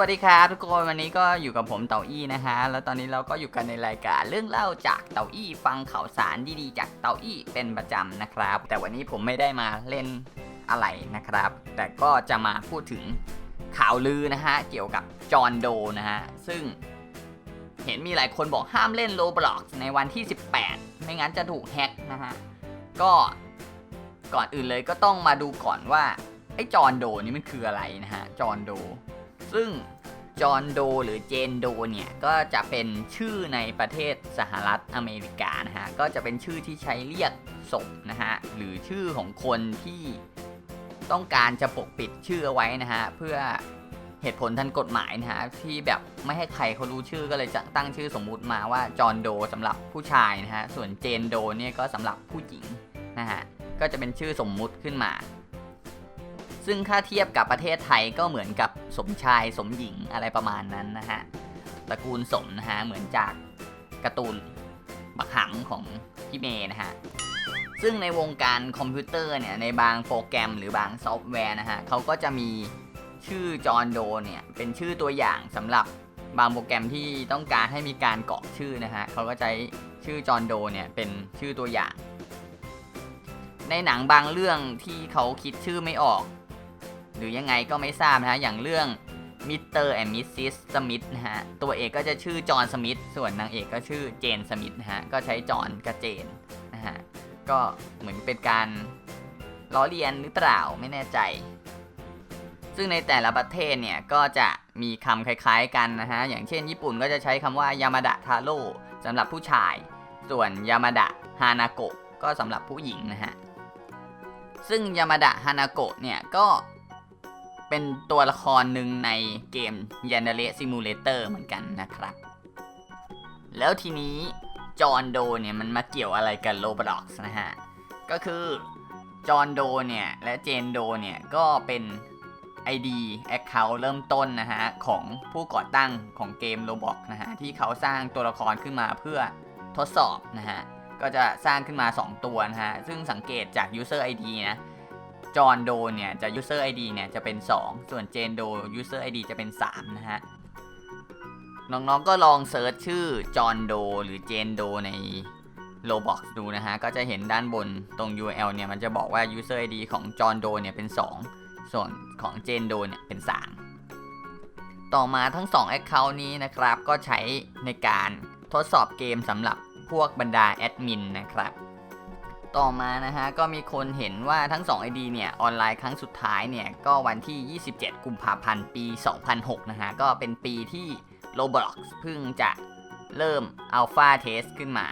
วัสดีครับทุกคนวันนี้ก็อยู่กับผมเต่าอี้นะฮะแล้วตอนนี้เราก็อยู่กันในรายการเรื่องเล่าจากเต่าอี้ฟังข่าวสารดีๆจากเต่าอี้เป็นประจำนะครับ แต่วันนี้ผมไม่ได้มาเล่นอะไรนะครับ แต่ก็จะมาพูดถึงข่าวลือนะฮะเกี่ยวกับจอห์นโดนะฮะซึ่งเห็นมีหลายคนบอกห้ามเล่นโ o บล็อกในวันที่ 18 ไม่งั้นจะถูกแฮ็กนะฮะก็ก่อนอื่นเลยก็ต้องมาดูก่อนว่าไอ้จอห์นโดนี่มันคืออะไรนะฮะจอห์นโด ซึ่งจอห์นโดหรือเจนโดเนี่ย ก็จะเป็นชื่อในประเทศสหรัฐอเมริกานะฮะ ก็จะเป็นชื่อที่ใช้เรียกศพนะฮะ หรือชื่อของคนที่ต้องการจะปกปิดชื่ออไว้นะฮะ เพื่อเหตุผลทางกฎหมายนะฮะ ที่แบบไม่ให้ใครเขารู้ชื่อก็เลยจะตั้งชื่อสมมุติมาว่าจอห์นโดสำหรับผู้ชายนะฮะ ส่วนเจนโดเนี่ยก็สำหรับผู้หญิงนะฮะ ก็จะเป็นชื่อสมมุติขึ้นมา ซึ่งถ้าเทียบกับประเทศไทยก็เหมือนกับสมชายสมหญิงอะไรประมาณนั้นนะฮะตระกูลสมนะฮะเหมือนจากการ์ตูนบักหำของพี่เมย์นะฮะซึ่งในวงการคอมพิวเตอร์เนี่ยในบางโปรแกรมหรือบางซอฟต์แวร์นะฮะเขาก็จะมีชื่อจอห์นโดเนี่ยเป็นชื่อตัวอย่างสำหรับบางโปรแกรมที่ต้องการให้มีการเกาะชื่อนะฮะเขาก็ใช้ชื่อจอห์นโดเนี่ยเป็นชื่อตัวอย่าง ในหนังบางเรื่องที่เขาคิดชื่อไม่ออก หรือยังไงก็ไม่ทราบนะฮะ อย่างเรื่องมิสเตอร์แอนด์มิสซิสสมิธนะฮะ ตัวเอกก็จะชื่อจอห์นสมิธส่วนนางเอกก็ชื่อเจนสมิธนะฮะ ก็ใช้จอห์นกับเจนนะฮะ ก็เหมือนเป็นการล้อเลียนหรือเปล่าไม่แน่ใจ ซึ่งในแต่ละประเทศเนี่ย ก็จะมีคำคล้ายๆกันนะฮะ อย่างเช่น ญี่ปุ่นก็จะใช้คำว่ายามาดะทาโร่สำหรับผู้ชาย ส่วนยามาดะฮานาโกะก็สำหรับผู้หญิงนะฮะ ซึ่งยามาดะฮานาโกะเนี่ยก็ เป็นตัวละครหนึ่งในเกม y a n d a r e Simulator เหมือนกันนะครับ แล้วทีนี้จอนโดเนี่ยมันมาเกี่ยวอะไรกับ Roblox นะฮะ ก็คือจอนโดเนี่ยและเจนโดเนี่ยก็เป็น ID Account เริ่มต้นนะฮะ ของผู้ก่อตั้งของเกม Roblox นะฮะ ที่เขาสร้างตัวละครขึ้นมาเพื่อทดสอบนะฮะ ก็จะสร้างขึ้นมา 2 ตัวนะฮะ ซึ่งสังเกตจาก User ID นะ จอห์นโดเนี่ยจะ User ID เนี่ยจะเป็น 2 ส่วนเจนโด User ID จะเป็น 3 นะฮะ น้องๆก็ลองเซิร์ชชื่อจอห์นโดหรือเจนโดใน Roblox ดูนะฮะ ก็จะเห็นด้านบนตรง URL เนี่ยมันจะบอกว่า User ID ของจอห์นโดเนี่ยเป็น 2 ส่วนของเจนโดเนี่ยเป็น 3 ต่อมาทั้ง 2 Account นี้นะครับก็ใช้ในการทดสอบเกมสำหรับพวกบรรดาแอดมินนะครับ ต่อมานะฮะก็มีคนเห็นว่าทั้ง 2 ID เนี่ยออนไลน์ครั้งสุดท้ายเนี่ยก็วันที่ 27 กุมภาพันธ์ปี 2006 นะฮะก็เป็นปีที่ Roblox เพิ่งจะเริ่ม Alpha Test ขึ้นมา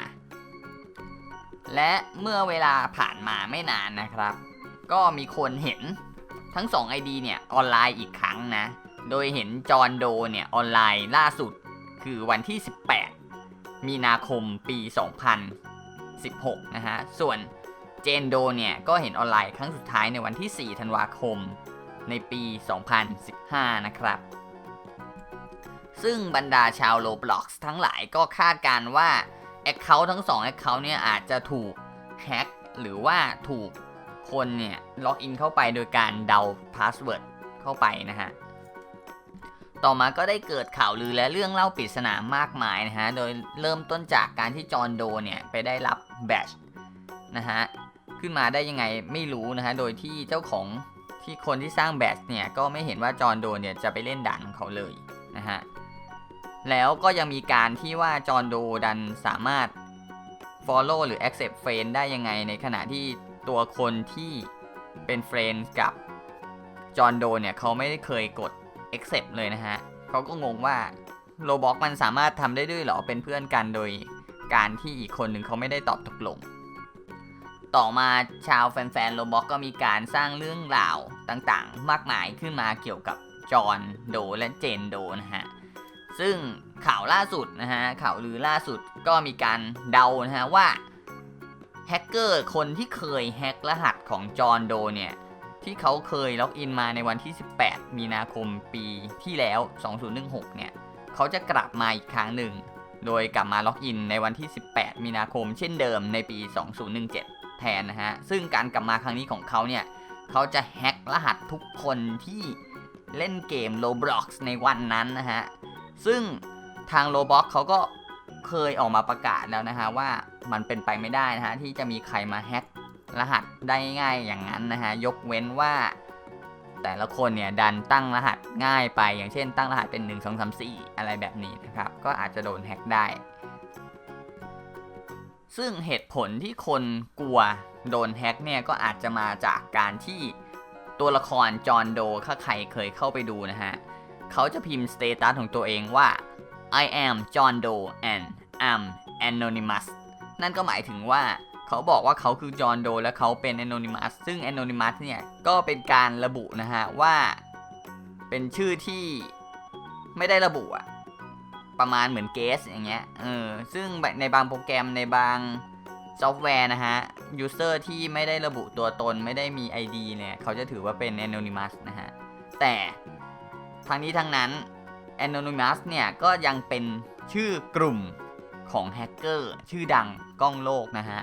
และเมื่อเวลาผ่านมาไม่นานนะครับ ก็มีคนเห็นทั้ง 2 ID เนี่ยออนไลน์อีกครั้งนะ โดยเห็นจอห์นโดเนี่ยออนไลน์ล่าสุดคือวันที่ 18 มีนาคมปี 16 นะฮะ ส่วนเจนโดเนี่ย ก็เห็นออนไลน์ครั้งสุดท้ายในวันที่ 4 ธันวาคม ในปี 2015 นะครับ ซึ่งบรรดาชาว Roblox ทั้งหลายก็คาดการว่า Account ทั้ง 2 Account เนี่ย อาจจะถูกแฮ็กหรือว่าถูกคนเนี่ย ล็อกอินเข้าไปโดยการเดาพาสเวิร์ดเข้าไปนะฮะ ต่อมาก็ได้เกิดข่าวลือและเรื่องเล่าปริศนามากมายนะฮะ โดยเริ่มต้นจากการที่จอห์นโดเนี่ยไปได้รับแบชนะฮะขึ้นมาได้ยังไงไม่รู้นะฮะ โดยที่เจ้าของที่คนที่สร้างแบชเนี่ยก็ไม่เห็นว่าจอห์นโดเนี่ยจะไปเล่นด่านของเขาเลยนะฮะ แล้วก็ยังมีการที่ว่าจอห์นโดดันสามารถ follow หรือ accept friend ได้ยังไงในขณะที่ตัวคนที่เป็น friend กับจอห์นโดเนี่ยเขาไม่ได้เคยกด accept เลยนะฮะเขาก็งงว่าโ o บ็อกมันสามารถทำได้ด้วยเหรอเป็นเพื่อนกันโดยการที่อีกคนหนึ่งเขาไม่ได้ตอบตกลง ต่อมาชาวแฟนๆโ o บ็อกก็มีการสร้างเรื่องราวต่างๆ มากมายขึ้นมาเกี่ยวกับจอห์นโดและเจนโดนะฮะซึ่งข่าวล่าสุดนะฮะข่าวลือล่าสุดก็มีการเดานะฮะว่าแฮกเกอร์คนที่เคยแฮกรหัสของจอห์นโดเนี่ย ที่เขาเคยล็อกอินมาในวันที่ 18 มีนาคมปีที่แล้ว 2016 เนี่ย เขาจะกลับมาอีกครั้งหนึ่ง โดยกลับมาล็อกอินในวันที่ 18 มีนาคม เช่นเดิมในปี 2017 แทนนะฮะ ซึ่งการกลับมาครั้งนี้ของเขาเนี่ย เขาจะแฮกรหัสทุกคนที่เล่นเกม Roblox ในวันนั้นนะฮะ ซึ่งทาง Roblox เขาก็เคยออกมาประกาศแล้วนะฮะว่ามันเป็นไปไม่ได้นะฮะที่จะมีใครมาแฮ็ก รหัสได้ง่ายอย่างนั้นนะฮะยกเว้นว่า แต่ละคนเนี่ยดันตั้งรหัสง่ายไป อย่างเช่น ตั้งรหัสเป็น 1 2 3 4 อะไรแบบนี้นะครับ ก็อาจจะโดนแฮ็กได้ ซึ่งเหตุผลที่คนกลัวโดนแฮ็กเนี่ยก็อาจจะมาจากการที่ตัวละครจอห์นโดถ้าใครเคยเข้าไปดูนะฮะเขาจะพิมพ์สเตตัสของตัวเองว่า I am John Doe and I'm anonymous นั่นก็หมายถึงว่า เขาบอกว่าเขาคือจอห์นโดและเขาเป็น anonymous ซึ่ง anonymous เนี่ยก็เป็นการระบุนะฮะว่าเป็นชื่อที่ไม่ได้ระบุอะประมาณเหมือนเกสอย่างเงี้ยเออซึ่งในบางโปรแกรมในบางซอฟต์แวร์นะฮะยูเซอร์ที่ไม่ได้ระบุตัวตนไม่ได้มี ID เนี่ย เขาจะถือว่าเป็น anonymous นะฮะ แต่ทั้งนี้ทั้งนั้น anonymous เนี่ยก็ยังเป็นชื่อกลุ่มของแฮกเกอร์ชื่อดังกล้องโลกนะฮะ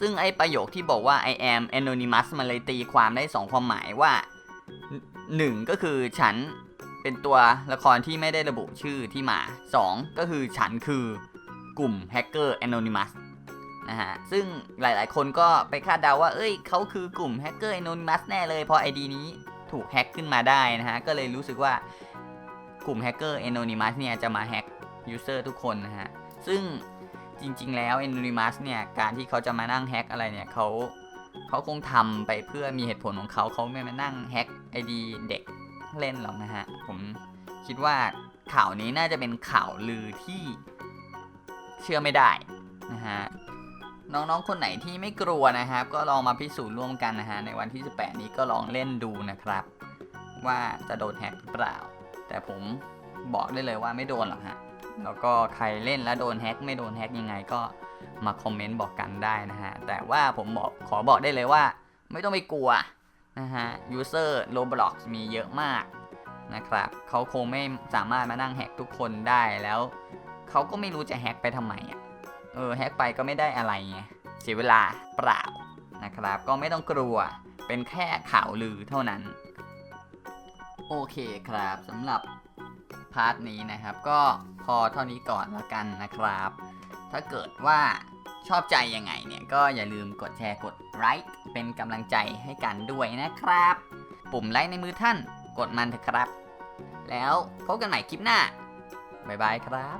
ซึ่งไอประโยคที่บอกว่า I am anonymous มันเลยตีความได้ 2 ความหมายว่า 1 ก็คือฉันเป็นตัวละครที่ไม่ได้ระบุชื่อที่มา 2 ก็คือฉันคือกลุ่มแฮกเกอร์ anonymous นะฮะ ซึ่งหลายๆ คนก็ไปคาดเดาว่า เอ้ยเขาคือกลุ่มแฮกเกอร์ anonymous แน่เลย เพราะ ID นี้ถูกแฮกขึ้นมาได้นะฮะ ก็เลยรู้สึกว่ากลุ่มแฮกเกอร์ anonymous เนี่ยจะมาแฮกยูเซอร์ทุกคนนะฮะ ซึ่ง จริง ๆ แล้ว anonymous เนี่ยการที่เขาจะมานั่งแฮกอะไรเนี่ยเขาเขาคงทำไปเพื่อมีเหตุผลของเขาเขาไม่มานั่งแฮก ID เด็กเล่นหรอกนะฮะ ผมคิดว่าข่าวนี้น่าจะเป็นข่าวลือที่เชื่อไม่ได้นะฮะน้องๆ คนไหนที่ไม่กลัวนะครับ ก็ลองมาพิสูจน์ร่วมกันนะฮะในวันที่ 18 นี้ก็ลองเล่นดูนะครับ ว่าจะโดนแฮกหรือเปล่า แต่ผมบอกได้เลยว่าไม่โดนหรอกฮะ แล้วก็ใครเล่นแล้วโดนแฮ็กไม่โดนแฮ็กยังไงก็มาคอมเมนต์บอกกันได้นะฮะ แต่ว่าผมบอกขอบอกได้เลยว่า ไม่ต้องไปกลัวนะฮะยูเซอร์ Roblox มีเยอะมากนะครับเขาคงไม่สามารถมานั่งแฮ็กทุกคนได้แล้วเขาก็ไม่รู้จะแฮ็กไปทำไมอะเออแฮ็กไปก็ไม่ได้อะไรไงเสียเวลาเปล่านะครับ ก็ไม่ต้องกลัวเป็นแค่ข่าวลือเท่านั้น โอเคครับสำหรับ พาร์ทนี้นะครับ ก็พอเท่านี้ก่อนละกันนะครับ ถ้าเกิดว่าชอบใจยังไงเนี่ยก็อย่าลืมกดแชร์กดไลค์เป็นกำลังใจให้กันด้วยนะครับ ปุ่มไลค์ในมือท่านกดมันเถอะครับ แล้วพบกันใหม่คลิปหน้า บ๊ายบายครับ